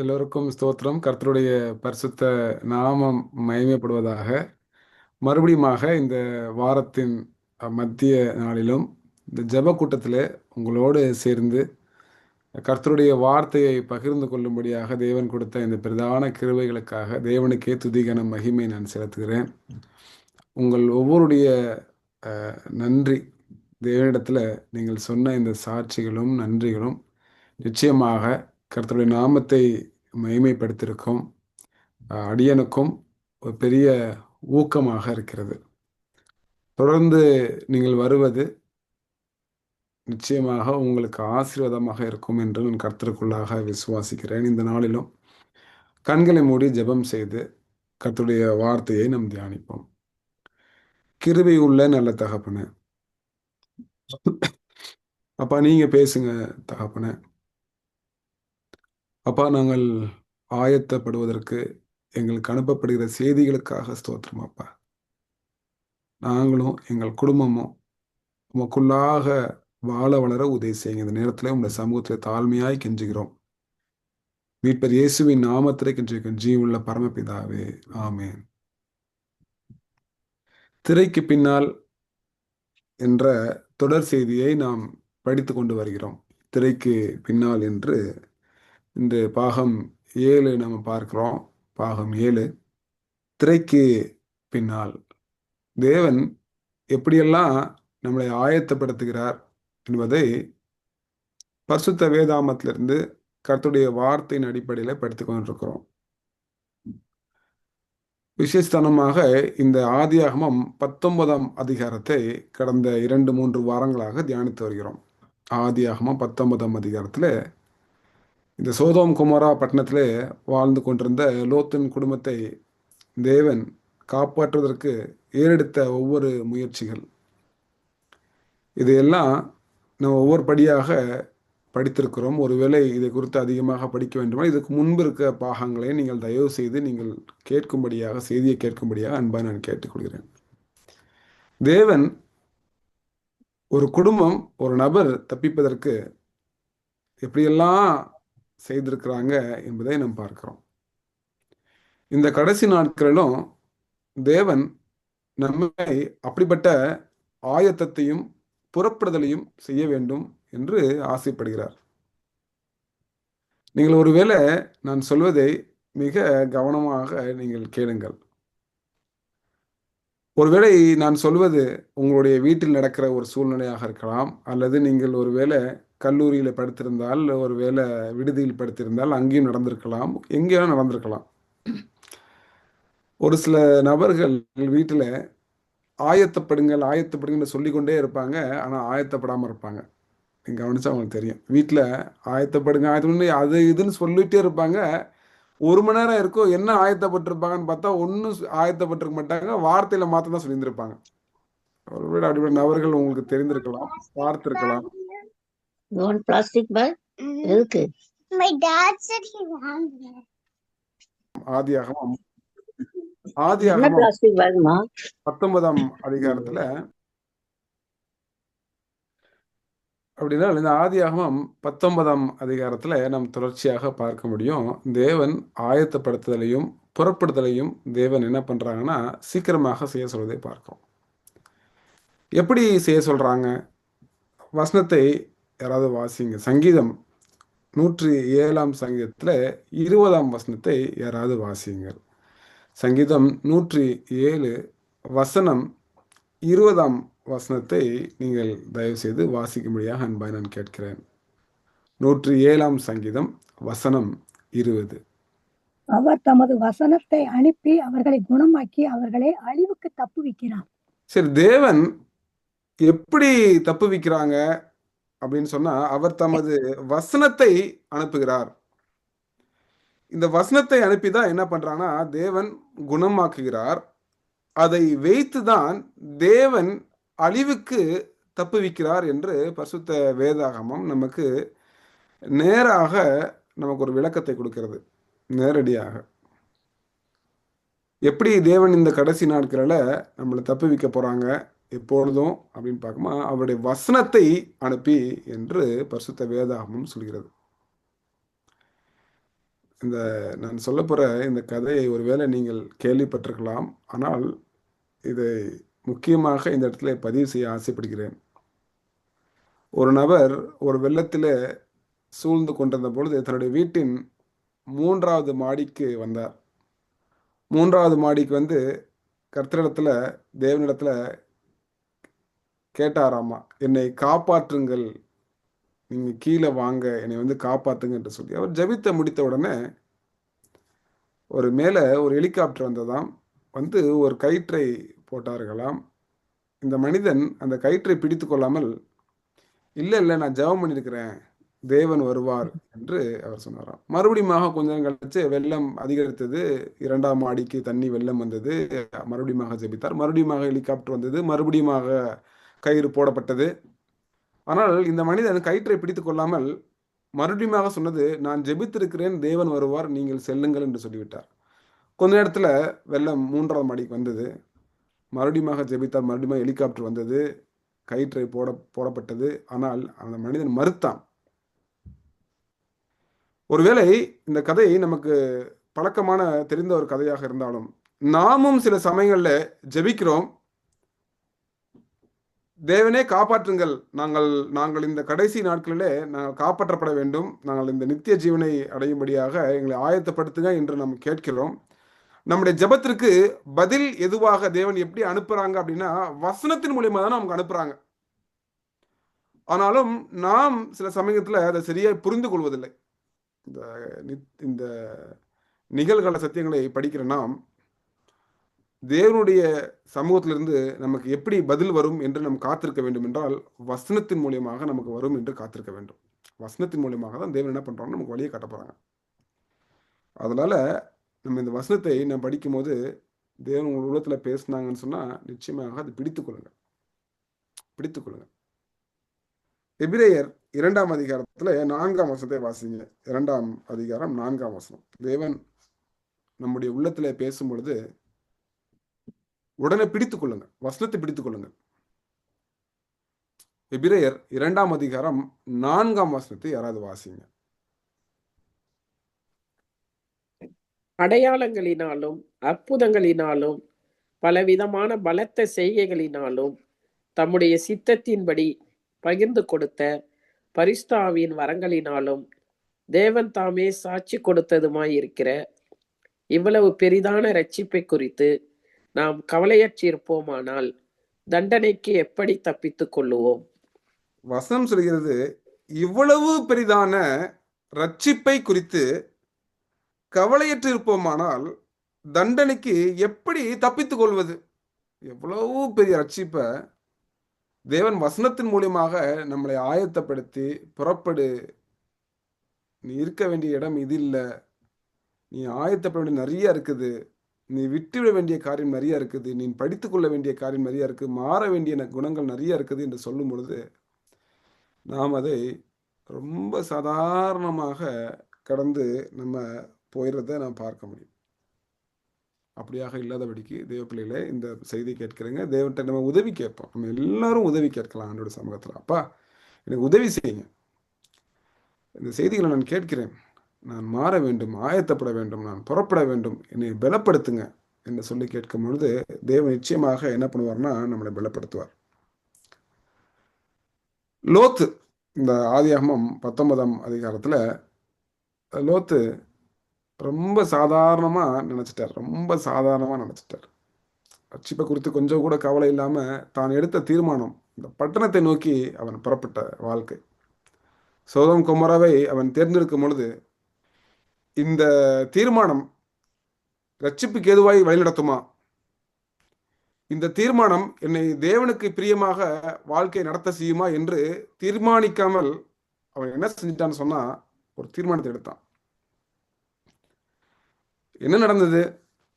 எல்லோருக்கும் ஸ்தோத்திரம். கர்த்தருடைய பரிசுத்த நாமம் மகிமைப்படுவதாக. மறுபடியுமாக இந்த வாரத்தின் மத்திய நாளிலும் இந்த ஜெப கூட்டத்தில் உங்களோடு சேர்ந்து கர்த்தருடைய வார்த்தையை பகிர்ந்து கொள்ளும்படியாக தேவன் கொடுத்த இந்த பிரதான கிருவைகளுக்காக தேவனுக்கே துதிகன மகிமை நான் செலுத்துகிறேன். உங்கள் ஒவ்வொருடைய நன்றி. தேவனிடத்தில் நீங்கள் சொன்ன இந்த சாட்சிகளும் நன்றிகளும் நிச்சயமாக கர்த்தருடைய நாமத்தை மகிமைப்படுத்தியிருக்கும். அடியனுக்கும் ஒரு பெரிய ஊக்கமாக இருக்கிறது. தொடர்ந்து நீங்கள் வருவது நிச்சயமாக உங்களுக்கு ஆசீர்வாதமாக இருக்கும் என்று நான் கர்த்தருக்குள்ளாக விசுவாசிக்கிறேன். இந்த நாளிலும் கண்களை மூடி ஜெபம் செய்து கர்த்தருடைய வார்த்தையை நாம் தியானிப்போம். கிருபை உள்ள நல்ல தகப்பனை. அப்பா நீங்க பேசுங்க தகப்பனை. அப்பா நாங்கள் ஆயத்தப்படுவதற்கு எங்களுக்கு அனுப்பப்படுகிற செய்திகளுக்காக ஸ்தோத்திரம் அப்பா. நாங்களும் எங்கள் குடும்பமும் உமக்குள்ளாக வாழ வளர உதவி செய்யுங்க. இந்த நேரத்தில் உங்களுடைய சமூகத்தில் தாழ்மையாய் கெஞ்சுகிறோம். மீட்பர் இயேசுவின் நாமத்திலே கெஞ்சுகிறோம். ஜீவுள்ள பரமபிதாவே ஆமேன். திரைக்கு பின்னால் என்ற தொடர் செய்தியை நாம் படித்து கொண்டு வருகிறோம். திரைக்கு பின்னால் என்று இந்த பாகம் ஏழு நம்ம பார்க்கிறோம். பாகம் ஏழு. திரைக்கு பின்னால் தேவன் எப்படியெல்லாம் நம்மளை ஆயத்தப்படுத்துகிறார் என்பதை பரிசுத்த வேதாமத்திலிருந்து கருத்துடைய வார்த்தையின் அடிப்படையில் படித்துக் கொண்டிருக்கிறோம். விசேஷத்தனமாக இந்த ஆதியாகமம் பத்தொன்பதாம் அதிகாரத்தை கடந்த இரண்டு மூன்று வாரங்களாக தியானித்து வருகிறோம். ஆதியாகமம் பத்தொன்பதாம் அதிகாரத்தில் இந்த சோதோம் குமாரா பட்டணத்திலே வாழ்ந்து கொண்டிருந்த லோத்தின் குடும்பத்தை தேவன் காப்பாற்றுவதற்கு ஏறெடுத்த ஒவ்வொரு முயற்சிகள். இதையெல்லாம் நம்ம ஒவ்வொரு படியாக படித்திருக்கிறோம். ஒருவேளை இதை குறித்து அதிகமாக படிக்க வேண்டுமா இதுக்கு முன்பு இருக்க பாகங்களை நீங்கள் தயவு செய்து நீங்கள் கேட்கும்படியாக செய்தியை கேட்கும்படியாக அன்பாக நான் கேட்டுக்கொள்கிறேன். தேவன் ஒரு குடும்பம் ஒரு நபர் தப்பிப்பதற்கு எப்படியெல்லாம் செய்திருக்கிறாங்க என்பதை நாம் பார்க்கிறோம். இந்த கடைசி நாட்களிலும் தேவன் நம்மை அப்படிப்பட்ட ஆயத்தத்தையும் புறப்படுதலையும் செய்ய வேண்டும் என்று ஆசைப்படுகிறார். நீங்கள் ஒருவேளை நான் சொல்வதை மிக கவனமாக நீங்கள் கேளுங்கள். ஒருவேளை நான் சொல்வது உங்களுடைய வீட்டில் நடக்கிற ஒரு சூழ்நிலையாக இருக்கலாம் அல்லது நீங்கள் ஒருவேளை கல்லூரியில் படுத்திருந்தால் ஒரு வேலை விடுதியில் படுத்திருந்தால் அங்கேயும் நடந்திருக்கலாம். எங்கேயும் நடந்திருக்கலாம். ஒரு சில நபர்கள் வீட்டில் ஆயத்தப்படுங்கள் ஆயத்தப்படுங்கன்னு சொல்லிக்கொண்டே இருப்பாங்க. ஆனால் ஆயத்தப்படாமல் இருப்பாங்க. நீங்கள் கவனிச்சா அவங்களுக்கு தெரியும். வீட்டில் ஆயத்தப்படுங்க ஆயத்தப்படுங்க அது இதுன்னு சொல்லிகிட்டே இருப்பாங்க. ஒரு மணி நேரம் இருக்கும் என்ன ஆயத்தப்பட்டிருப்பாங்கன்னு பார்த்தா ஒன்றும் ஆயத்தப்பட்டிருக்க மாட்டாங்க. வார்த்தையில் மாற்றம் தான் சொல்லியிருந்திருப்பாங்க. ஒருவேளை அப்படிப்பட்ட நபர்கள் உங்களுக்கு தெரிந்திருக்கலாம் பார்த்துருக்கலாம். You want plastic bag? எதுக்கு? My dad said he wanted it. ஆதியாகமம். என்ன ஆதியாகமம் பிளாஸ்டிக் பேக்மா பத்தொன்பதாம் அதிகாரத்துல அப்படின்னா இந்த ஆதியாகமம் பத்தொன்பதாம் அதிகாரத்துல நாம் தொடர்ச்சியாக பார்க்க முடியும். தேவன் ஆயத்தப்படுத்துதலையும் புறப்படுதலையும் தேவன் என்ன பண்றாங்கன்னா சீக்கிரமாக செய்ய சொல்வதை பார்க்கிறோம். எப்படி செய்ய சொல்றாங்க? வசனத்தை யாராவது வாசிங்க. சங்கீதம் நூற்றி ஏழாம் சங்கீதத்துல இருபதாம் வசனத்தை யாராவது வாசியுங்கள் சங்கீதம் நூற்றி ஏழு வசனம் இருபதாம் வசனத்தை நீங்கள் தயவு செய்து வாசிக்கும்படியாக அன்பாய் நான் கேட்கிறேன். நூற்றி ஏழாம் சங்கீதம் வசனம் இருபது. அவர் தமது வசனத்தை அனுப்பி அவர்களை குணமாக்கி அவர்களை அழிவுக்கு தப்புவிக்கிறார். சரி தேவன் எப்படி தப்புவிக்கிறாங்க? அப்படின்னு சொன்னா அவர் தமது வசனத்தை அனுப்புகிறார். இந்த வசனத்தை அனுப்பி தான் என்ன பண்றாங்கன்னா தேவன் குணமாக்குகிறார். அதை வைத்துதான் தேவன் அழிவுக்கு தப்புவிக்கிறார் என்று பரிசுத்த வேதாகமம் நமக்கு நேராக நமக்கு ஒரு விளக்கத்தை கொடுக்கிறது. நேரடியாக. எப்படி தேவன் இந்த கடைசி நாட்களில் நம்மளை தப்புவிக்க போறாங்க? எப்பொழுதும் அப்படின்னு பார்க்குமா அவருடைய வசனத்தை அனுப்பி என்று பரிசுத்த வேதாகமம் சொல்கிறது. இந்த நான் சொல்ல போகிற இந்த கதையை ஒருவேளை நீங்கள் கேள்விப்பட்டிருக்கலாம். ஆனால் இதை முக்கியமாக இந்த இடத்துல பதிவு செய்ய ஆசைப்படுகிறேன். ஒரு நபர் ஒரு வெள்ளத்தில் சூழ்ந்து கொண்டிருந்த பொழுது தன்னுடைய வீட்டின் மூன்றாவது மாடிக்கு வந்தார். மூன்றாவது மாடிக்கு வந்து கர்த்தரிடத்துல தேவனிடத்துல கேட்டாராமா என்னை காப்பாற்றுங்கள். நீங்க கீழே வாங்க என்னை வந்து காப்பாற்றுங்க என்று சொல்லி. அவர் ஜெபித்த முடித்த உடனே ஒரு மேலே ஒரு ஹெலிகாப்டர் வந்ததாம். வந்து ஒரு கயிற்றை போட்டார்களாம். இந்த மனிதன் அந்த கயிற்றை பிடித்து கொள்ளாமல் இல்லை இல்லை நான் ஜெபம் பண்ணியிருக்கிறேன். தேவன் வருவார் என்று அவர் சொன்னாராம். மறுபடியும் கொஞ்ச நேரம் கழிச்சு வெள்ளம் அதிகரித்தது. இரண்டாம் மாடிக்கு தண்ணி வெள்ளம் வந்தது. மறுபடியும் ஜெபித்தார். மறுபடியும் ஹெலிகாப்டர் வந்தது. மறுபடியும் கயிறு போடப்பட்டது. ஆனால் இந்த மனிதன் கயிற்றை பிடித்து கொள்ளாமல் மறுபடியுமாக சொன்னது நான் ஜெபித்திருக்கிறேன் தேவன் வருவார் நீங்கள் செல்லுங்கள் என்று சொல்லிவிட்டார். கொஞ்ச நேரத்தில் வெள்ளம் மூன்றாவது மாடிக்கு வந்தது. மறுபடியுமாக ஜெபித்தார். மறுபடியும் ஹெலிகாப்டர் வந்தது. கயிற்றை போட போடப்பட்டது. ஆனால் அந்த மனிதன் மறுத்தான். ஒருவேளை இந்த கதை நமக்கு பழக்கமான தெரிந்த ஒரு கதையாக இருந்தாலும் நாமும் சில சமயங்களில் ஜெபிக்கிறோம் தேவனே காப்பாற்றுங்கள். நாங்கள் நாங்கள் இந்த கடைசி நாட்களிலே நாங்கள் காப்பாற்றப்பட வேண்டும். நாங்கள் இந்த நித்திய ஜீவனை அடையும்படியாக எங்களை ஆயத்தப்படுத்துங்க என்று நாம் கேட்கிறோம். நம்முடைய ஜெபத்திற்கு பதில் எதுவாக தேவன் எப்படி அனுப்புறாங்க அப்படின்னா வசனத்தின் மூலியமா தான் நமக்கு அனுப்புறாங்க. ஆனாலும் நாம் சில சமயத்தில் அதை சரியாக புரிந்து கொள்வதில்லை. இந்த இந்த நிகழ்கால சத்தியங்களை படிக்கிற நாம் தேவனுடைய சமூகத்திலிருந்து நமக்கு எப்படி பதில் வரும் என்று நாம் காத்திருக்க வேண்டும் என்றால் வசனத்தின் மூலியமாக நமக்கு வரும் என்று காத்திருக்க வேண்டும். வசனத்தின் மூலியமாக தான் தேவன் என்ன பண்றாங்க நமக்கு வழியை காட்ட போறாங்க. அதனால நம்ம இந்த வசனத்தை நான் படிக்கும்போது தேவன் உங்கள் உள்ளத்தில் பேசினாங்கன்னு சொன்னால் நிச்சயமாக அது பிடித்துக் கொள்ளுங்க. எபிரேயர் இரண்டாம் அதிகாரத்தில் நான்காம் வசனத்தை வாசிங்க. இரண்டாம் அதிகாரம் நான்காம் வசனம். தேவன் நம்முடைய உள்ளத்தில் பேசும் பொழுது உடனே பிடித்துக் கொள்ளுங்க வசனத்தை பிடித்துக் கொள்ளுங்க எபிரேயர் இரண்டாம் அதிகாரம் நான்காம் வசனத்தை யாராவது வாசிங்க. அடையாளங்களினாலும் அற்புதங்களினாலும் பலவிதமான பலத்த செய்கைகளினாலும் தம்முடைய சித்தத்தின்படி பகிர்ந்து கொடுத்த பரிஸ்தாவின் வரங்களினாலும் தேவன் தாமே சாட்சி கொடுத்ததுமாய் இருக்கிற இவ்வளவு பெரிதான ரட்சிப்பை குறித்து நாம் கவலையற்றிருப்போமானால் தண்டனைக்கு எப்படி தப்பித்துக் கொள்ளுவோம்? வசனம் சொல்கிறது இவ்வளவு பெரிதான ரட்சிப்பை குறித்து கவலையற்று இருப்போமானால் தண்டனைக்கு எப்படி தப்பித்துக் கொள்வது? எவ்வளவு பெரிய ரட்சிப்பை தேவன் வசனத்தின் மூலியமாக நம்மளை ஆயத்தப்படுத்தி புறப்படு. நீ இருக்க வேண்டிய இடம் இது இல்லை. நீ ஆயத்தப்பட வேண்டிய நிறைய இருக்குது. நீ விட்டுவிட வேண்டிய காரியம் நிறைய இருக்குது. நீ படித்து கொள்ள வேண்டிய காரியம் நிறைய இருக்குது. மாற வேண்டிய குணங்கள் நிறைய இருக்குது என்று சொல்லும் பொழுது நாம் அதை ரொம்ப சாதாரணமாக கடந்து நம்ம போயிடுறத நாம் பார்க்க முடியும். அப்படியாக இல்லாதபடிக்கு தேவ இந்த செய்தி கேட்கிறேங்க. தேவன்கிட்ட நம்ம உதவி கேட்போம். நம்ம எல்லாரும் உதவி கேட்கலாம் ஆண்டோட சமூகத்தில். அப்பா எனக்கு உதவி செய்யுங்க. இந்த செய்திகளை நான் கேட்கிறேன். நான் மாற வேண்டும் ஆயத்தப்பட வேண்டும் நான் புறப்பட வேண்டும். என்னை பலப்படுத்துங்க என்று சொல்லி கேட்கும் பொழுது தேவன் நிச்சயமாக என்ன பண்ணுவார்னா நம்மளை பலப்படுத்துவார். லோத்து இந்த ஆதியாகமம் பத்தொன்பதாம் அதிகாரத்தில் லோத்து ரொம்ப சாதாரணமாக நினச்சிட்டார் ரொம்ப சாதாரணமாக நினச்சிட்டார். ரட்சிப்பை குறித்து கொஞ்சம் கூட கவலை இல்லாமல் தான் எடுத்த தீர்மானம் இந்த பட்டணத்தை நோக்கி அவன் புறப்பட்ட வாழ்க்கை. சோதம் குமரவை அவன் தேர்ந்தெடுக்கும் பொழுது இந்த தீர்மானம் ரட்சிப்புக்கு எதுவாய் வழிநடத்துமா? இந்த தீர்மானம் என்னை தேவனுக்கு பிரியமாக வாழ்க்கை நடத்த செய்யுமா என்று தீர்மானிக்காமல் அவன் என்ன செஞ்சிட்டான்னு சொன்னா ஒரு தீர்மானத்தை எடுத்தான். என்ன நடந்தது?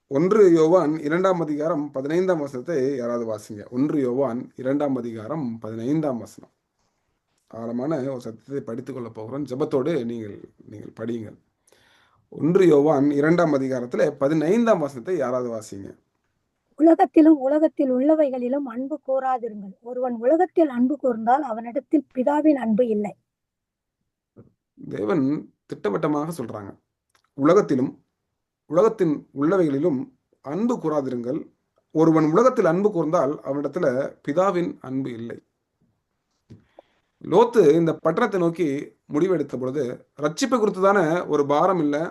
ஒன்று யோவான் இரண்டாம் அதிகாரம் பதினைந்தாம் வசனத்தை யாராவது வாசிங்க. ஒன்று யோவான் இரண்டாம் அதிகாரம் பதினைந்தாம் வசனம். ஆழமான ஒரு சத்தியத்தை படித்துக் கொள்ள போகிறோம். ஜபத்தோடு நீங்கள் நீங்கள் படியுங்கள். ஒன்று யோவான் இரண்டாம் அதிகாரத்துல பதினைந்தாம் வசனத்தை யாராவது வாசிங்க. உலகத்திலும் உலகத்தில் உள்ளவைகளிலும் அன்பு கூறாதிருங்கள் ஒருவன் உலகத்தில் அன்பு கூர்ந்தால் அவனிடத்தில் பிதாவின் அன்பு இல்லை. தேவன் திட்டவட்டமாக சொல்றாங்க. உலகத்திலும் உலகத்தின் உள்ளவைகளிலும் அன்பு கூறாதிருங்கள். ஒருவன் உலகத்தில் அன்பு கூர்ந்தால் அவனிடத்துல பிதாவின் அன்பு இல்லை. லோத்து இந்த பட்டணத்தை நோக்கி முடிவெடுத்த பொழுது ரட்சிப்பை குறித்து தானே ஒரு பாரம் இல்லை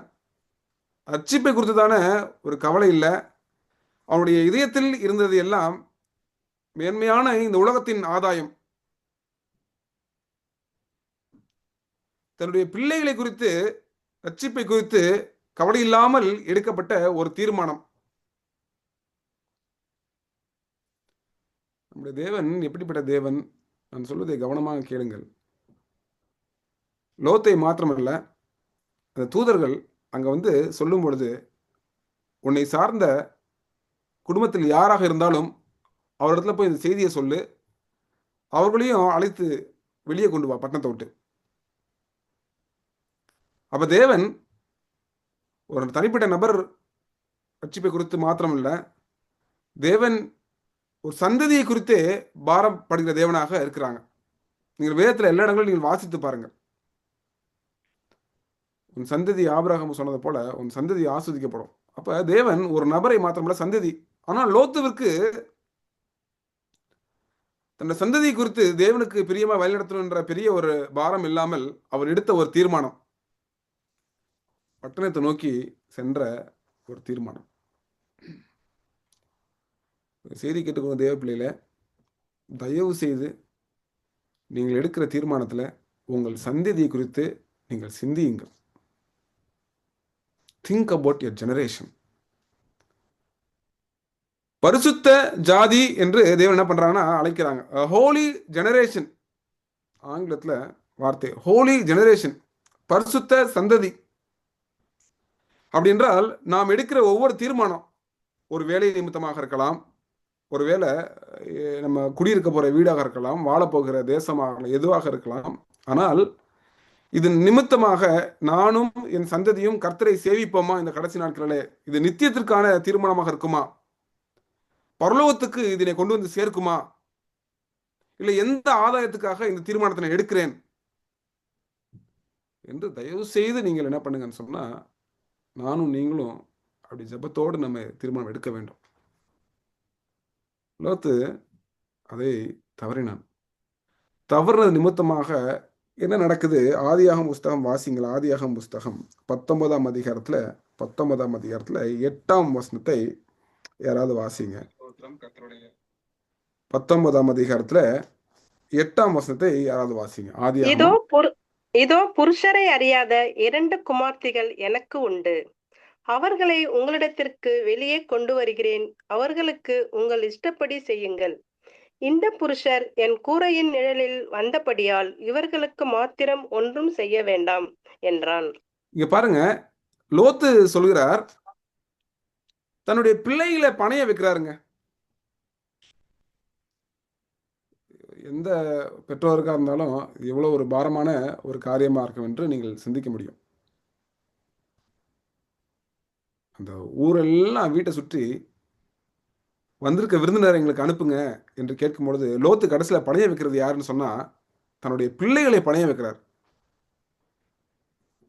ரட்சிப்பை குறித்து தானே ஒரு கவலை இல்லை அவனுடைய இதயத்தில் இருந்தது எல்லாம் மேன்மையான இந்த உலகத்தின் ஆதாயம். தன்னுடைய பிள்ளைகளை குறித்து ரட்சிப்பை குறித்து கவலை இல்லாமல் எடுக்கப்பட்ட ஒரு தீர்மானம். நம்முடைய தேவன் எப்படிப்பட்ட தேவன்? நான் சொல்வதை கவனமாக கேளுங்கள். லோத்தை மாத்திரமல்ல அந்த தூதர்கள் அங்கே வந்து சொல்லும் பொழுது உன்னை சார்ந்த குடும்பத்தில் யாராக இருந்தாலும் அவரிடத்துல போய் இந்த செய்தியை சொல்லு. அவர்களையும் அழைத்து வெளியே கொண்டு வா பட்டணத்தை விட்டு. அப்போ தேவன் ஒரு தனிப்பட்ட நபர் ரட்சிப்பை குறித்து மாத்திரமல்ல தேவன் ஒரு சந்ததியை குறித்தே பாரப்படுகிற தேவனாக இருக்கிறாங்க. நீங்கள் வேதத்தில் எல்லா இடங்களும் நீங்கள் வாசித்து பாருங்கள். உன் சந்ததி ஆபிரகாம் சொன்னது போல உன் சந்ததி ஆஸ்வதிக்கப்படும். அப்ப தேவன் ஒரு நபரை மாத்திரமல்ல சந்ததி. ஆனால் லோத்துவிற்கு தன்னுடைய சந்ததி குறித்து தேவனுக்கு பிரியமா வழிநடத்தணுன்ற பெரிய ஒரு பாரம் இல்லாமல் அவர் எடுத்த ஒரு தீர்மானம். பட்டணத்தை நோக்கி சென்ற ஒரு தீர்மானம். செய்தி கேட்டுக்கோங்க தேவப்பிள்ளையில் தயவு செய்து நீங்கள் எடுக்கிற தீர்மானத்தில் உங்கள் சந்ததியை குறித்து நீங்கள் சிந்தியுங்கள். திங்க் அபவுட் யர் ஜெனரேஷன் பரிசுத்த ஜாதி என்று தேவன் என்ன பண்றாங்கன்னா அழைக்கிறாங்க. ஹோலி ஜெனரேஷன் ஆங்கிலத்துல வார்த்தை ஹோலி ஜெனரேஷன் பரிசுத்த சந்ததி. அப்படின்றால் நாம் எடுக்கிற ஒவ்வொரு தீர்மானம் ஒரு வேலை நிமித்தமாக இருக்கலாம் ஒருவேளை நம்ம குடியிருக்க போகிற வீடாக இருக்கலாம் வாழப்போகிற தேசமாக எதுவாக இருக்கலாம். ஆனால் இதன் நிமித்தமாக நானும் என் சந்ததியும் கர்த்தரை சேவிப்போமா? இந்த கடைசி நாட்களிலே இது நித்தியத்திற்கான தீர்மானமாக இருக்குமா? பரலோகத்துக்கு இதனை கொண்டு வந்து சேர்க்குமா? இல்லை எந்த ஆதாயத்துக்காக இந்த தீர்மானத்தை நான் எடுக்கிறேன்? என்று தயவு செய்து நீங்கள் என்ன பண்ணுங்கன்னு சொன்னால் நானும் நீங்களும் அப்படி ஜெபத்தோடு நம்ம தீர்மானம் எடுக்க வேண்டும். லோத்து அதை தவறினான். தவறுனது நிமித்தமாக என்ன நடக்குது? ஆதியாகம் புஸ்தகம் வாசிங்கள். ஆதியாகம் புஸ்தகம் பத்தொன்பதாம் அதிகாரத்துல பத்தொன்பதாம் அதிகாரத்துல எட்டாம் வசனத்தை யாராவது வாசிங்க. பத்தொன்பதாம் அதிகாரத்துல எட்டாம் வசனத்தை யாராவது வாசிங்க. இதோ ஆதியாகம் புரு இதோ புருஷரை அறியாத இரண்டு குமார்த்திகள் எனக்கு உண்டு. அவர்களை உங்களிடத்திற்கு வெளியே கொண்டு வருகிறேன். அவர்களுக்கு உங்கள் இஷ்டப்படி செய்யுங்கள். இந்த புருஷர் என் கூரையின் நிழலில் வந்தபடியால் இவர்களுக்கு மாத்திரம் ஒன்றும் செய்ய வேண்டாம் என்றான். இங்க பாருங்க லோத்து சொல்கிறார் தன்னுடைய பிள்ளைகளை பணைய வைக்கிறாருங்க. எந்த பெற்றோருக்கா இருந்தாலும் எவ்வளோ எவ்வளவு ஒரு பாரமான ஒரு காரியமா இருக்கும் என்று நீங்கள் சிந்திக்க முடியும். அந்த ஊரெல்லாம் வீட்டை சுற்றி வந்திருக்க விருந்தினர் எங்களுக்கு அனுப்புங்க என்று கேட்கும்பொழுது லோத்து கடைசியில் பணைய வைக்கிறது யாருன்னு சொன்னால் தன்னுடைய பிள்ளைகளை பணைய வைக்கிறார்.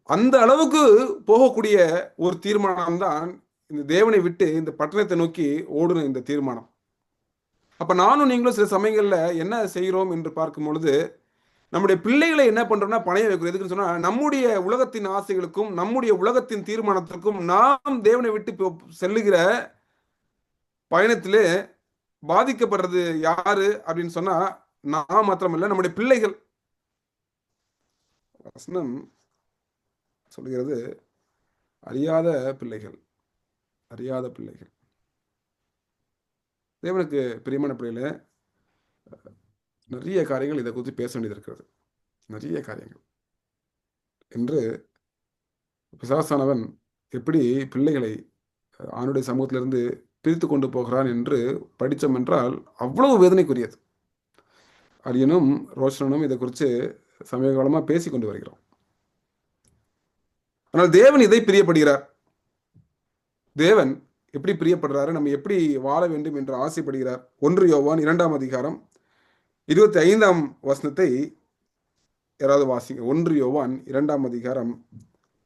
அந்த அளவுக்கு போகக்கூடிய ஒரு தீர்மானம் தான் இந்த தேவனை விட்டு இந்த பட்டணத்தை நோக்கி ஓடுன இந்த தீர்மானம். அப்போ நானும் நீங்களும் சில சமயங்களில் என்ன செய்கிறோம் என்று பார்க்கும் பொழுது நம்முடைய பிள்ளைகளை என்ன பண்றோம்னா பணைய வைக்கிறோம் எதுக்குன்னு சொன்னா நம்முடைய உலகத்தின் ஆசைகளுக்கும் நம்முடைய உலகத்தின் தீர்மானத்திற்கும் நாம் தேவனை விட்டு செல்லுகிற பயணத்திலே பாதிக்கப்படுறது யாரு அப்படின்னு சொன்னா நான் மாத்திரமல்ல நம்முடைய பிள்ளைகள். வசனம் சொல்கிறது அறியாத பிள்ளைகள் அறியாத பிள்ளைகள். தேவனுக்கு பிரியமான பிள்ளைகள நிறைய காரியங்கள் இதை குறித்து பேச வேண்டியது இருக்கிறது நிறைய காரியங்கள். என்று பிசாசானவன் எப்படி பிள்ளைகளை ஆணுடைய சமூகத்திலிருந்து பிரித்து கொண்டு போகிறான் என்று படித்தோம் என்றால் அவ்வளவு வேதனைக்குரியது. அரியனும் ரோஷனும் இதை குறித்து சமீப காலமாக பேசி கொண்டு வருகிறோம். ஆனால் தேவன் இதை பிரியப்படுகிறார். தேவன் எப்படி பிரியப்படுறாரு? நம்ம எப்படி வாழ வேண்டும் என்று ஆசைப்படுகிறார்? ஒன்று யோவான் இரண்டாம் அதிகாரம் இருபத்தி ஐந்தாம் வசனத்தை யாராவது வாசிங்க. ஒன்று யோவான் இரண்டாம் அதிகாரம்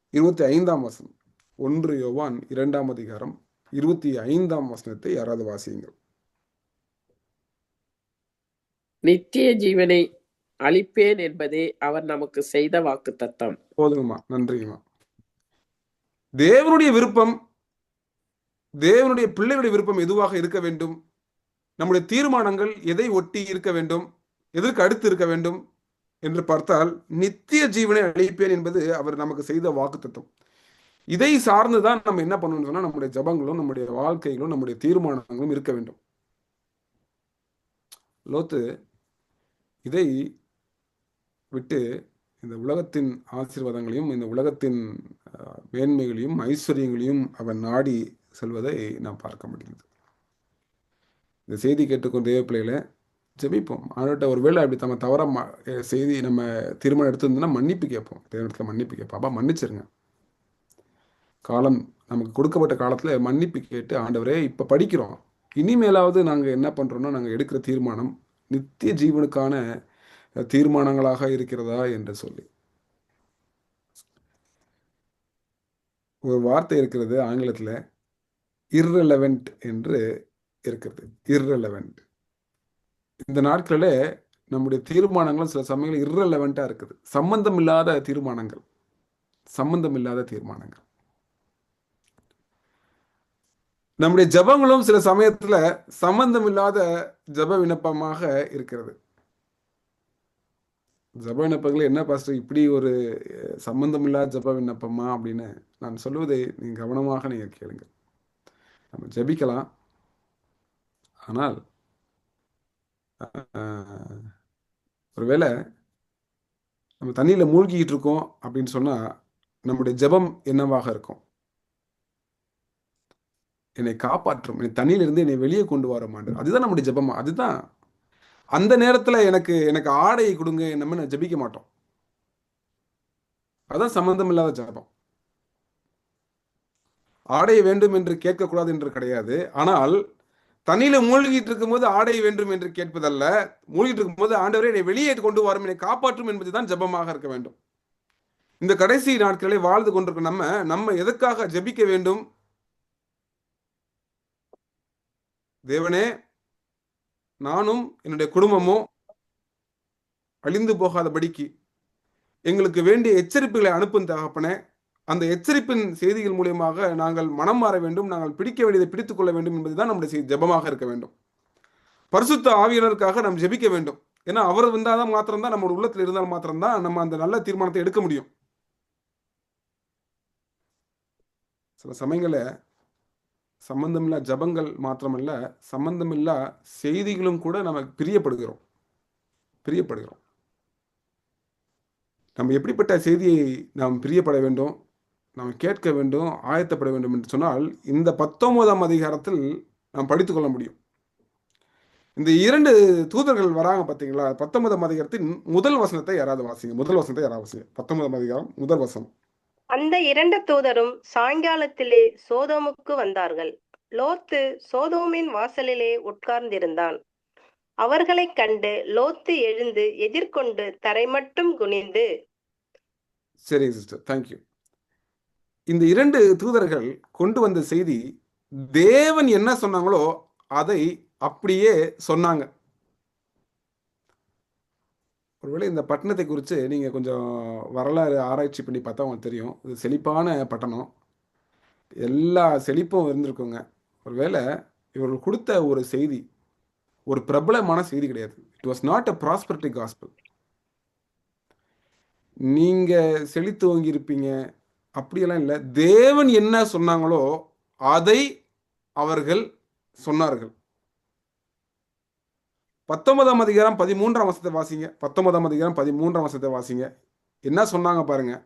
இருபத்தி ஐந்தாம் வசனம். ஒன்று யோவான் இரண்டாம் அதிகாரம் இருபத்தி ஐந்தாம் வசனத்தை யாராவது வாசியுங்கள் நித்திய ஜீவனை அளிப்பேன் என்பதே அவர் நமக்கு செய்த வாக்குத்தத்தம். போதுங்கம்மா. நன்றிங்கம்மா. தேவனுடைய விருப்பம் தேவனுடைய பிள்ளைகளுடைய விருப்பம் எதுவாக இருக்க வேண்டும்? நம்முடைய தீர்மானங்கள் எதை ஒட்டி இருக்க வேண்டும்? எதற்கு அடுத்து இருக்க வேண்டும்? என்று பார்த்தால் நித்திய ஜீவனை அளிப்பேன் என்பது அவர் நமக்கு செய்த வாக்குத்தத்தம். இதை சார்ந்துதான் நம்ம என்ன பண்ணணும் சொன்னா நம்முடைய ஜபங்களும் நம்முடைய வாழ்க்கைகளும் நம்முடைய தீர்மானங்களும் இருக்க வேண்டும். லோத்து இதை விட்டு இந்த உலகத்தின் ஆசீர்வாதங்களையும் இந்த உலகத்தின் மேன்மைகளையும் ஐஸ்வர்யங்களையும் அவன் நாடி செல்வதை நாம் பார்க்க முடியுது இந்த செய்தி கேட்டுக்கொண்ட தேவ பிள்ளைகளை ஜெபிப்போம். ஒரு வேளை அப்படி நம்ம தவற ம- செய்தி நம்ம திருமணம் எடுத்திருந்தோம்னா மன்னிப்பு கேட்போம். தேவனத்தில் மன்னிப்பு கேட்போம். அப்பா மன்னிச்சிருங்க. காலம் நமக்கு கொடுக்கப்பட்ட காலத்தில் மன்னிப்பு கேட்டு ஆண்டவரே இப்போ படிக்கிறோம். இனிமேலாவது நாங்கள் என்ன பண்ணுறோன்னா நாங்கள் எடுக்கிற தீர்மானம் நித்திய ஜீவனுக்கான தீர்மானங்களாக இருக்கிறதா என்று சொல்லி. ஒரு வார்த்தை இருக்கிறது ஆங்கிலத்தில் irrelevant என்று இருக்கிறது. irrelevant. இந்த நாட்களில் நம்முடைய தீர்மானங்களும் சில சமயங்கள் இர்ரெலவெண்ட்டாக இருக்குது. சம்பந்தம் இல்லாத தீர்மானங்கள். சம்பந்தம் இல்லாத தீர்மானங்கள். நம்முடைய ஜெபங்களும் சில சமயத்துல சம்பந்தம் இல்லாத ஜெப விண்ணப்பமாக இருக்கிறது. ஜெப விண்ணப்பங்கள் என்ன பாஸ்டர் இப்படி ஒரு சம்பந்தம் இல்லாத ஜெப விண்ணப்பமா அப்படின்னு நான் சொல்லுவதை நீங்கள் கவனமாக நீங்கள் கேளுங்கள். நம்ம ஜெபிக்கலாம். ஆனால் ஒருவேளை நம்ம தண்ணியில் மூழ்கிக்கிட்டு இருக்கோம் அப்படின்னு சொன்னால் நம்முடைய ஜெபம் என்னவாக இருக்கும்? என்னை காப்பாற்றும் என்னை தண்ணியிலிருந்து என்னை வெளியே கொண்டு வர மாட்டேன் அதுதான் நம்முடைய ஜெபமா. அதுதான் அந்த நேரத்தில் எனக்கு எனக்கு ஆடையை கொடுங்க நம்ம நான் ஜெபிக்க மாட்டோம். அதான் சம்பந்தம் இல்லாத ஜபம். ஆடை வேண்டும் என்று கேட்கக்கூடாது என்று கிடையாது. ஆனால் தண்ணியில மூழ்கிட்டு இருக்கும்போது ஆடை வேண்டும் என்று கேட்பதல்ல. மூழ்கிட்டு இருக்கும்போது ஆண்டவரே என்னை வெளியே கொண்டு வரும் என்னை காப்பாற்றும் என்பதுதான் ஜெபமாக இருக்க வேண்டும். இந்த கடைசி நாட்களை வாழ்ந்து கொண்டிருக்க நம்ம நம்ம எதற்காக ஜெபிக்க வேண்டும்? தேவனே நானும் என்னுடைய குடும்பமும் அழிந்து போகாதபடிக்கு எங்களுக்கு வேண்டிய எச்சரிப்புகளை அனுப்பும் தகப்பனே அந்த எச்சரிப்பின் செய்திகள் மூலியமாக நாங்கள் மனம் மாற வேண்டும் நாங்கள் பிடிக்க வேண்டியதை பிடித்துக் கொள்ள வேண்டும் என்பதுதான் நம்முடைய ஜபமாக இருக்க வேண்டும். பரிசுத்த ஆவியினருக்காக நாம் ஜெபிக்க வேண்டும். ஏன்னா அவர் வந்தாதான் மாத்திரம்தான் நம்மளோட உள்ளத்தில் இருந்தால் மாத்திரம்தான் நம்ம அந்த நல்ல தீர்மானத்தை எடுக்க முடியும். சில சமயங்களில் சம்பந்தமில்லா ஜபங்கள் மாத்திரமல்ல சம்பந்தமில்லா செய்திகளும் கூட நம்ம பிரியப்படுகிறோம். பிரியப்படுகிறோம். நம்ம எப்படிப்பட்ட செய்தியை நாம் பிரியப்பட வேண்டும்? நாம் கேட்க வேண்டும் ஆயத்தப்பட வேண்டும் என்று சொன்னால் இந்த பத்தொன்பதாம் அதிகாரத்தில் நாம் படித்துக்கொள்ள முடியும். இந்த இரண்டு தூதர்கள் வராங்க பார்த்தீங்களா? பத்தொன்பதாம் அதிகாரத்தின் முதல் வசனத்தை யாராவது வாசிங்க. முதல் வசனத்தை யாராவது வாசிங்க. பத்தொன்பதாம் அதிகாரம் முதல் வசனம். அந்த இரண்டு தூதரும் சாயங்காலத்திலே சோதோமுக்கு வந்தார்கள். லோத்து சோதோமின் வாசலிலே உட்கார்ந்திருந்தான். அவர்களைக் கண்டு லோத்து எழுந்து எதிர்கொண்டு தரைமட்டும் குனிந்து சரிங்க சிஸ்டர். தேங்க்யூ இந்த இரண்டு தூதர்கள் கொண்டு வந்த செய்தி தேவன் என்ன சொன்னாங்களோ அதை அப்படியே சொன்னாங்க. ஒருவேளை இந்த பட்டணத்தை குறித்து நீங்கள் கொஞ்சம் வரலாறு ஆராய்ச்சி பண்ணி பார்த்தா உங்களுக்கு தெரியும். இது செழிப்பான பட்டணம். எல்லா செழிப்பும் இருந்திருக்குங்க. ஒருவேளை இவர்கள் கொடுத்த ஒரு செய்தி ஒரு பிரபலமான செய்தி கிடையாது. It was not a prosperity gospel நீங்கள் செழித்து ஓங்கியிருப்பீங்க. அப்படியெல்லாம் இல்லை. தேவன் என்ன சொன்னாங்களோ அதை அவர்கள் சொன்னார்கள். பத்தொன்பதாம் அதிகாரம் பதிமூன்றாம் வசத்தை வாசிங்க. பத்தொன்பதாம் அதிகாரம் பதிமூன்றாம் வசத்தை வாசிங்க. என்ன சொன்னாங்க பாருங்க.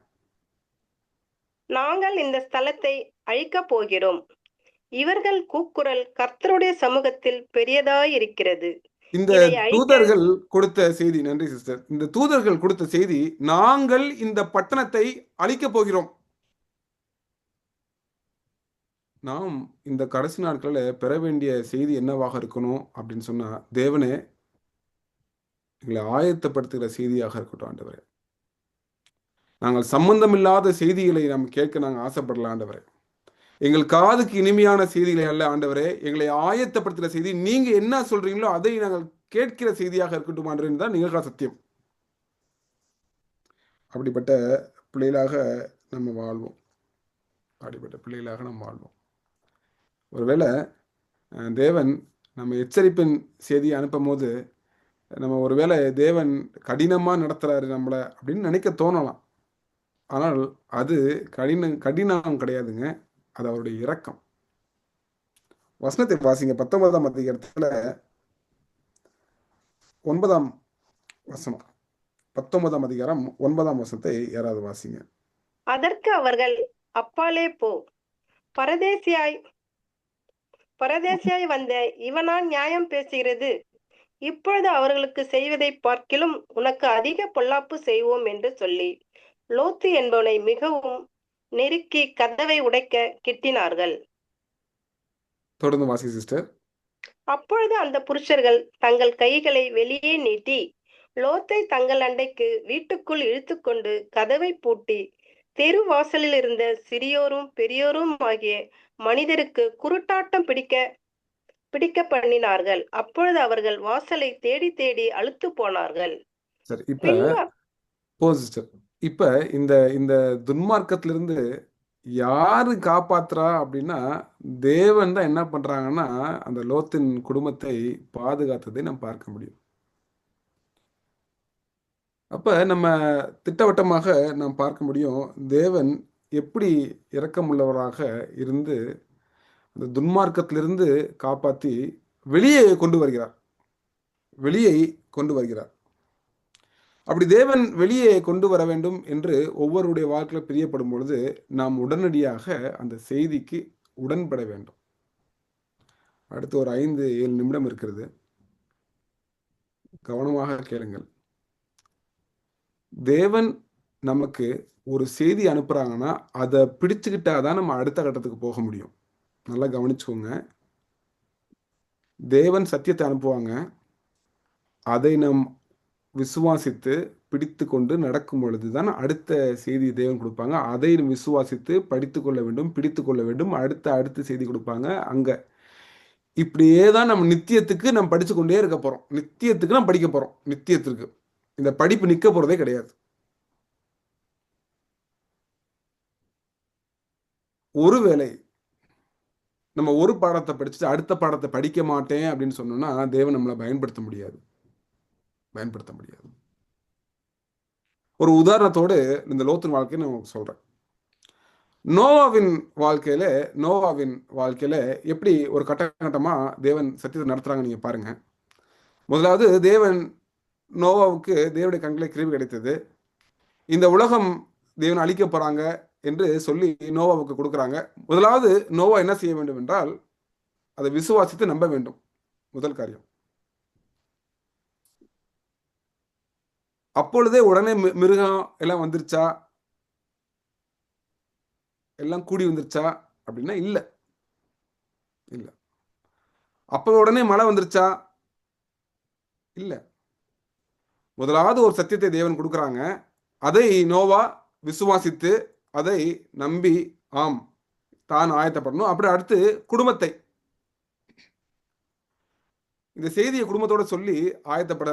நாங்கள் இந்த ஸ்தலத்தை அழிக்கப் போகிறோம். இவர்கள் கூக்குரல் கர்த்தருடைய சமூகத்தில் பெரியதாயிருக்கிறது. இந்த அழிக்க- தூதர்கள் கொடுத்த செய்தி நன்றி சிஸ்டர். இந்த தூதர்கள் கொடுத்த செய்தி நாங்கள் இந்த பட்டணத்தை அழிக்கப் போகிறோம். நாம் இந்த கடைசி நாட்களில் பெற வேண்டிய செய்தி என்னவாக இருக்கணும் அப்படின்னு சொன்னால் தேவனே எங்களை ஆயத்தப்படுத்துகிற செய்தியாக இருக்கட்டும் ஆண்டவரே. நாங்கள் சம்பந்தமில்லாத செய்திகளை நாம் கேட்க நாங்கள் ஆசைப்படலாம் ஆண்டவரே. எங்கள் காதுக்கு இனிமையான செய்திகளை அல்ல ஆண்டவரே. எங்களை ஆயத்தப்படுத்துகிற செய்தி நீங்கள் என்ன சொல்றீங்களோ அதை நாங்கள் கேட்கிற செய்தியாக இருக்கட்டும் தான் நிகழ்கால சத்தியம். அப்படிப்பட்ட பிள்ளைகளாக நம்ம வாழ்வோம். அப்படிப்பட்ட பிள்ளைகளாக நம்ம வாழ்வோம். ஒருவேளை தேவன் நம்ம எச்சரிப்பின் செய்தியை அனுப்பும் போது நம்ம ஒருவேளை தேவன் கடினமாக நடத்துறாரு நம்மளை அப்படின்னு நினைக்க தோணலாம். ஆனால் அது கடின கடினம் கிடையாதுங்க. அது அவருடைய இரக்கம். வசனத்தை வாசிங்க. பத்தொன்பதாம் அதிகாரத்துல ஒன்பதாம் வசனம். பத்தொன்பதாம் அதிகாரம் ஒன்பதாம் வசனத்தை யாராவது வாசிங்க. அதற்கு அவர்கள் அப்பாலே போ. பரதேசியாய் பரதேசியாய் வந்த இவனா நியாயம் பேசுகிறது. இப்பொழுது அவர்களுக்கு செய்வதை பார்க்கிலும் உனக்கு அதிக பொல்லாப்பு செய்வோம் என்று சொல்லி லோத்து என்பவனை மிகவும் நெருக்கி கதவை உடைக்க கிட்டினார்கள். தொடர்ந்து வாசி சிஸ்டர். அப்பொழுது அந்த புருஷர்கள் தங்கள் கைகளை வெளியே நீட்டி லோத்தை தங்கள் அண்டைக்கு வீட்டுக்குள் இழுத்துக்கொண்டு கதவை பூட்டி தெரு வாசலில் இருந்த சிறியோரும் பெரியோரும் ஆகிய மனிதருக்கு குருட்டாட்டம் பிடிக்க பிடிக்க பண்ணினார்கள் அப்பொழுது அவர்கள் வாசலை தேடி தேடி அழுத்து போனார்கள். இப்ப இந்த இந்த துன்மார்க்கத்திலிருந்து யாரு காப்பாத்துறா அப்படின்னா தேவன் தான் என்ன பண்றாங்கன்னா அந்த லோத்தின் குடும்பத்தை பாதுகாத்ததை நம்ம பார்க்க முடியும். அப்ப நம்ம திட்டவட்டமாக நாம் பார்க்க முடியும் தேவன் எப்படி இரக்கமுள்ளவராக இருந்து அந்த துன்மார்க்கத்திலிருந்து காப்பாற்றி வெளியே கொண்டு வருகிறார்? வெளியே கொண்டு வருகிறார். அப்படி தேவன் வெளியே கொண்டு வர வேண்டும் என்று ஒவ்வொருடைய வாழ்க்கையில் பிரியப்படும் பொழுது நாம் உடனடியாக அந்த செய்திக்கு உடன்பட வேண்டும். அடுத்து ஒரு ஐந்து ஏழு நிமிடம் இருக்கிறது. கவனமாக கேளுங்கள். தேவன் நமக்கு ஒரு செய்தி அனுப்புறாங்கன்னா அதை பிடிச்சுக்கிட்டாதான் நம்ம அடுத்த கட்டத்துக்கு போக முடியும். நல்லா கவனிச்சுக்கோங்க. தேவன் சத்தியத்தை அனுப்புவாங்க. அதை நம் விசுவாசித்து பிடித்து கொண்டு நடக்கும் பொழுதுதான் அடுத்த செய்தி தேவன் கொடுப்பாங்க. அதை விசுவாசித்து படித்து கொள்ள வேண்டும் பிடித்து கொள்ள வேண்டும். அடுத்த அடுத்த செய்தி கொடுப்பாங்க. அங்கே இப்படியே தான் நம்ம நித்தியத்துக்கு நம்ம படித்து கொண்டே இருக்க போகிறோம் நித்தியத்துக்கு நம்ம படிக்க போகிறோம் நித்தியத்திற்கு. இந்த படிப்பு நிற்க போகிறதே கிடையாது. ஒருவேளை நம்ம ஒரு பாடத்தை படிச்சுட்டு அடுத்த பாடத்தை படிக்க மாட்டேன் அப்படின்னு சொன்னோம்னா தேவன் நம்மளை பயன்படுத்த முடியாது. பயன்படுத்த முடியாது. ஒரு உதாரணத்தோடு இந்த லோத்தின் வாழ்க்கையை நான் உங்களுக்கு நோவாவின் வாழ்க்கையில் நோவாவின் வாழ்க்கையில் எப்படி ஒரு கட்ட தேவன் சத்தியத்தை நடத்துகிறாங்க நீங்கள் பாருங்கள் முதலாவது தேவன் நோவாவுக்கு தேவனுடைய கண்களை கிருவி கிடைத்தது. இந்த உலகம் தேவன் அழிக்க போகிறாங்க என்று சொல்லி நோவாவுக்கு கொடுக்குறாங்க. முதலாவது நோவா என்ன செய்ய வேண்டும் என்றால் அதை விசுவாசித்து நம்ப வேண்டும். முதல் காரியம். அப்பொழுதே உடனே மிருகம் எல்லாம் வந்துருச்சா? எல்லாம் கூடி வந்துருச்சா? அப்படின்னா இல்ல. இல்ல. அப்ப உடனே மழை வந்துருச்சா? இல்ல. முதலாவது ஒரு சத்தியத்தை தேவன் கொடுக்குறாங்க. அதை நோவா விசுவாசித்து அதை நம்பி ஆம் தான் ஆயத்தப்படணும். அப்புறம் அடுத்து குடும்பத்தை. இந்த செய்தியை குடும்பத்தோட சொல்லி ஆயத்தப்பட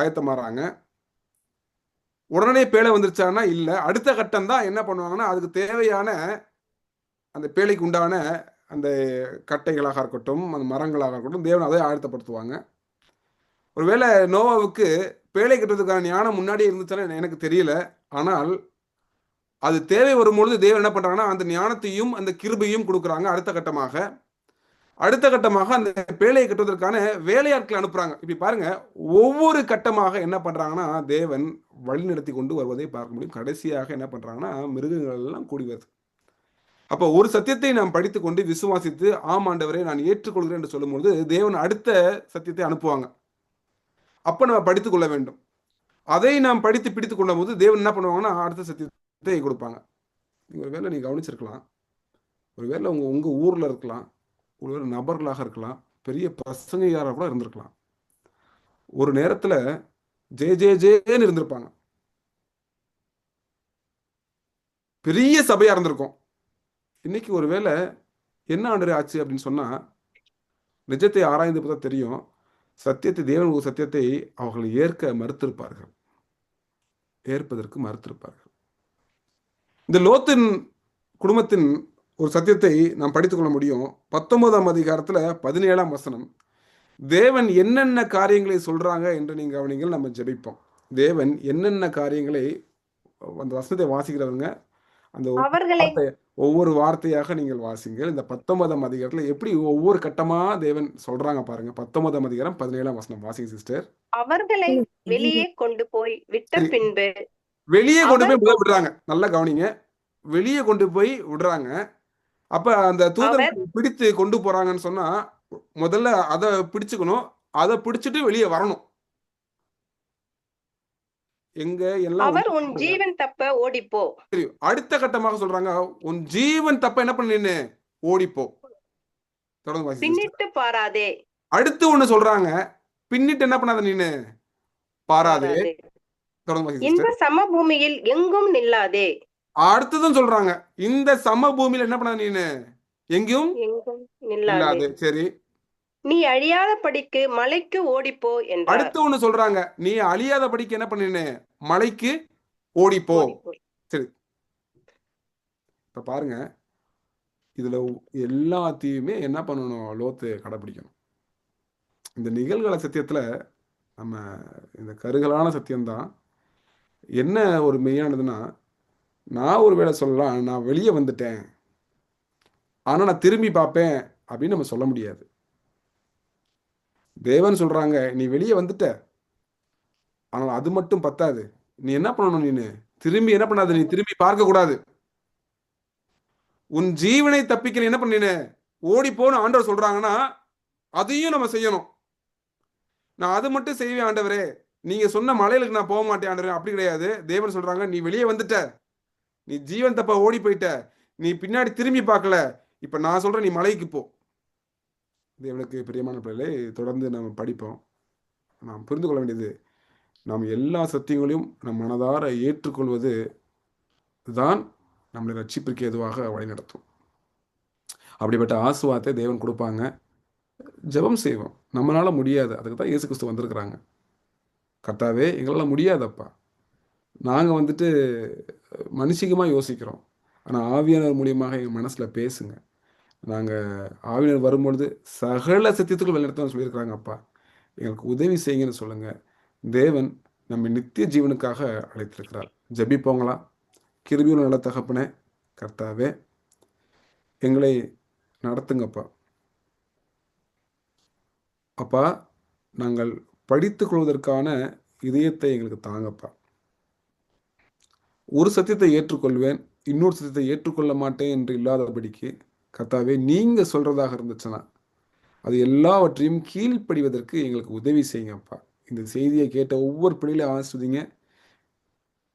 ஆயத்தமாறாங்க. உடனே பேழை வந்துருச்சான்னா இல்லை. அடுத்த கட்டம் தான் என்ன பண்ணுவாங்கன்னா அதுக்கு தேவையான அந்த பேழைக்கு உண்டான அந்த கட்டைகளாக இருக்கட்டும் அந்த மரங்களாக இருக்கட்டும் தேவன் அதை ஆயத்தப்படுத்துவாங்க. ஒருவேளை நோவாவுக்கு பேழை கட்டுறதுக்கான ஞானம் முன்னாடியே இருந்துச்சான்னு எனக்கு தெரியல. ஆனால் அது தேவை வரும்பொழுது தேவன் என்ன பண்றாங்கன்னா அந்த ஞானத்தையும் அந்த கிருபையும் கொடுக்குறாங்க அடுத்த கட்டமாக. அடுத்த கட்டமாக அந்த பேழையை கட்டுவதற்கான வேலையாட்களை அனுப்புறாங்க. இப்படி பாருங்க ஒவ்வொரு கட்டமாக என்ன பண்றாங்கன்னா தேவன் வழிநடத்தி கொண்டு வருவதை பார்க்க முடியும். கடைசியாக என்ன பண்றாங்கன்னா மிருகங்கள் எல்லாம் கூடி வருது. அப்போ ஒரு சத்தியத்தை நாம் படித்து கொண்டு விசுவாசித்து ஆம் ஆண்டவரை நான் ஏற்றுக்கொள்கிறேன் என்று சொல்லும்பொழுது தேவன் அடுத்த சத்தியத்தை அனுப்புவாங்க. அப்போ நம்ம படித்துக்கொள்ள வேண்டும். அதை நாம் படித்து பிடித்துக் கொள்ளும் போது தேவன் என்ன பண்ணுவாங்கன்னா அடுத்த சத்தியத்தை கொடுப்பாங்க. நீங்கள் ஒரு வேலை நீங்கள் கவனிச்சிருக்கலாம். ஒரு வேலை உங்கள் உங்கள் ஊரில் இருக்கலாம். ஒருவேளை நபர்களாக இருக்கலாம். பெரிய பிரசங்கையாராக கூட இருந்திருக்கலாம். ஒரு நேரத்தில் ஜே ஜே ஜேன்னு இருந்திருப்பாங்க. பெரிய சபையாக இருந்திருக்கும். இன்னைக்கு ஒருவேளை என்ன ஆண்டு ஆச்சு அப்படின்னு சொன்னால் நிஜத்தை ஆராய்ந்து பார்த்தா தெரியும். சத்தியத்தை தேவன் சத்தியத்தை அவர்கள் ஏற்க மறுத்திருப்பார்கள். ஏற்பதற்கு மறுத்திருப்பார்கள். இந்த லோத்தின் குடும்பத்தின் ஒரு சத்தியத்தை நாம் படித்துக்கொள்ள முடியும். பத்தொன்பதாம் அதிகாரத்துல பதினேழாம் வசனம். தேவன் என்னென்ன காரியங்களை சொல்றாங்க என்று நீங்க கவனிங்கள் நம்ம ஜெபிப்போம். தேவன் என்னென்ன காரியங்களை அந்த வசனத்தை வாசிக்கிறவங்க அந்த ஒவ்வொரு அவர்களை வார்த்தை- ஒவ்வொரு வார்த்தையாக நீங்கள் வாசிங்கள். இந்த பத்தொன்பதாம் அதிகாரத்துல எப்படி ஒவ்வொரு கட்டமா தேவன் சொல்றாங்க பாருங்க. பத்தொன்பதாம் அதிகாரம் பதினேழாம் வசனம். வாசிங்க சிஸ்டர். அவர்களை வெளியே கொண்டு போய் விட்ட. பின்பு வெளியே கொண்டு போய் முதல்ல விடுறாங்க. நல்லா கவனிங்க. வெளியே கொண்டு போய் விடுறாங்க. அப்ப அந்த தூதர் பிடித்து கொண்டு போறாங்கன்னு சொன்னா முதல்ல அதை பிடிச்சுக்கணும். அதை பிடிச்சிட்டு வெளியே வரணும். எங்க எல்லாம் உன். ஜீவன் தப்ப ஓடிப்போ. தெரியும். அடுத்த கட்டமாக சொல்றாங்க உன் ஜீவன் தப்ப என்ன பண்ணு ஓடிப்போ. தொடர்ந்து. பின்னிட்டு பாராதே. அடுத்து ஒண்ணு சொல்றாங்க பின்னிட்டு என்ன பண்ணாத நீனு பாராதே. இந்த. சமபூமியில் எங்கும் நில்லாதே. அடுத்ததும் சொல்றாங்க. இந்த சம பூமியில என்ன பண்ணாத நீனு? எங்கேயும் எங்கும் நில்லாதே. சரி. நீ அழியாத படிக்கு மலைக்கு ஓடிப்போ என்றார். அடுத்து ஒண்ணு சொல்றாங்க. நீ அழியாத படிக்க என்ன பண்ணினு? மலைக்கு ஓடிப்போ. ஓடிப்போ. இப்ப பாருங்க. இதுல எல்லாத்தையுமே என்ன பண்ணணும்? லோத்து கடைபிடிக்கணும். இந்த நிகழ்கால சத்தியத்துல நம்ம இந்த கருகலான சத்தியம்தான் என்ன ஒரு மெய்யானதுன்னா நான் ஒரு வேளை சொல்லலாம் நான் வெளியே வந்துட்டேன். ஆனால் நான் திரும்பி பார்ப்பேன் அப்படின்னு நம்ம சொல்ல முடியாது. தேவன் சொல்கிறாங்க நீ வெளியே வந்துட்ட. ஆனால் அது மட்டும் பத்தாது. நீ என்ன பண்ணணும் நீனு? திரும்பி என்ன பண்ணாத? நீ திரும்பி பார்க்கக்கூடாது. உன் ஜீவனை தப்பிக்க நீ என்ன பண்ணினு ஓடி போன ஆண்டவர் சொல்றாங்கன்னா அதையும் நம்ம செய்யணும். நான் அது மட்டும் செய்வேன் ஆண்டவரே. நீங்க சொன்ன மலையிலுக்கு நான் போக மாட்டேன் அப்படி கிடையாது. தேவன் சொல்றாங்க நீ வெளியே வந்துட்ட. நீ ஜீவன் தப்ப ஓடி போயிட்ட. நீ பின்னாடி திரும்பி பார்க்கல. இப்ப நான் சொல்றேன் நீ மலைக்கு போ. தேவனுக்கு பிரியமான பிள்ளைகளை தொடர்ந்து நம்ம படிப்போம். நாம் புரிந்து கொள்ள வேண்டியது நாம் எல்லா சத்தியங்களையும் நம் மனதார ஏற்றுக்கொள்வது தான் நம்மளை ரட்சிப்பிற்கு எதுவாக வழிநடத்தும். அப்படிப்பட்ட ஆசுவாத்தை தேவன் கொடுப்பாங்க. ஜெபம் செய்வோம். நம்மளால முடியாது. அதுக்கு தான் இயேசு கிறிஸ்து வந்திருக்கிறாங்க. கர்த்தாவே எங்களால் முடியாதப்பா. நாங்கள் வந்துட்டு மனுஷிகமாக யோசிக்கிறோம். ஆனால் ஆவியானவர் மூலியமாக எங்கள் மனசில் பேசுங்க. நாங்கள் ஆவியானவர் வரும்பொழுது சகல சத்தியத்துக்குள் வழிநடத்தணும்னு சொல்லியிருக்கிறாங்க அப்பா எங்களுக்கு உதவி செய்யுங்கன்னு சொல்லுங்கள் தேவன் நம்ம நித்திய ஜீவனுக்காக அழைத்திருக்கிறார். ஜபிப்போங்களா? கிருபியுள்ள நல்ல தகப்பனே கர்த்தாவே எங்களை நடத்துங்கப்பா. அப்பா நாங்கள் படித்துக் கொள்வதற்கான இதயத்தை எங்களுக்கு தாங்கப்பா. ஒரு சத்தியத்தை ஏற்றுக்கொள்வேன் இன்னொரு சத்தியத்தை ஏற்றுக்கொள்ள மாட்டேன் என்று இல்லாதபடிக்கு கர்த்தாவே நீங்க சொல்றதாக இருந்துச்சுன்னா அது எல்லாவற்றையும் கீழ்ப்படிவதற்கு எங்களுக்கு உதவி செய்யுங்கப்பா. இந்த செய்தியை கேட்ட ஒவ்வொரு பிள்ளைகளையும் ஆசிர்வதிங்க.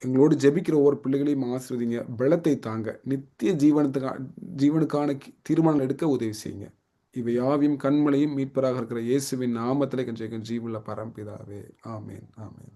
எங்களோடு ஜெபிக்கிற ஒவ்வொரு பிள்ளைகளையும் ஆசிர்வதிங்க. பலத்தை தாங்க. நித்திய ஜீவனத்துக்கா ஜீவனுக்கான தீர்மானம் எடுக்க உதவி செய்யுங்க. இவை யாவையும் கண்மலையும் மீட்பராக இருக்கிற இயேசுவின் நாமத்திலே கஞ்சேக்கும் ஜீவுள்ள பரம்பிதாவே. ஆமேன் ஆமேன்.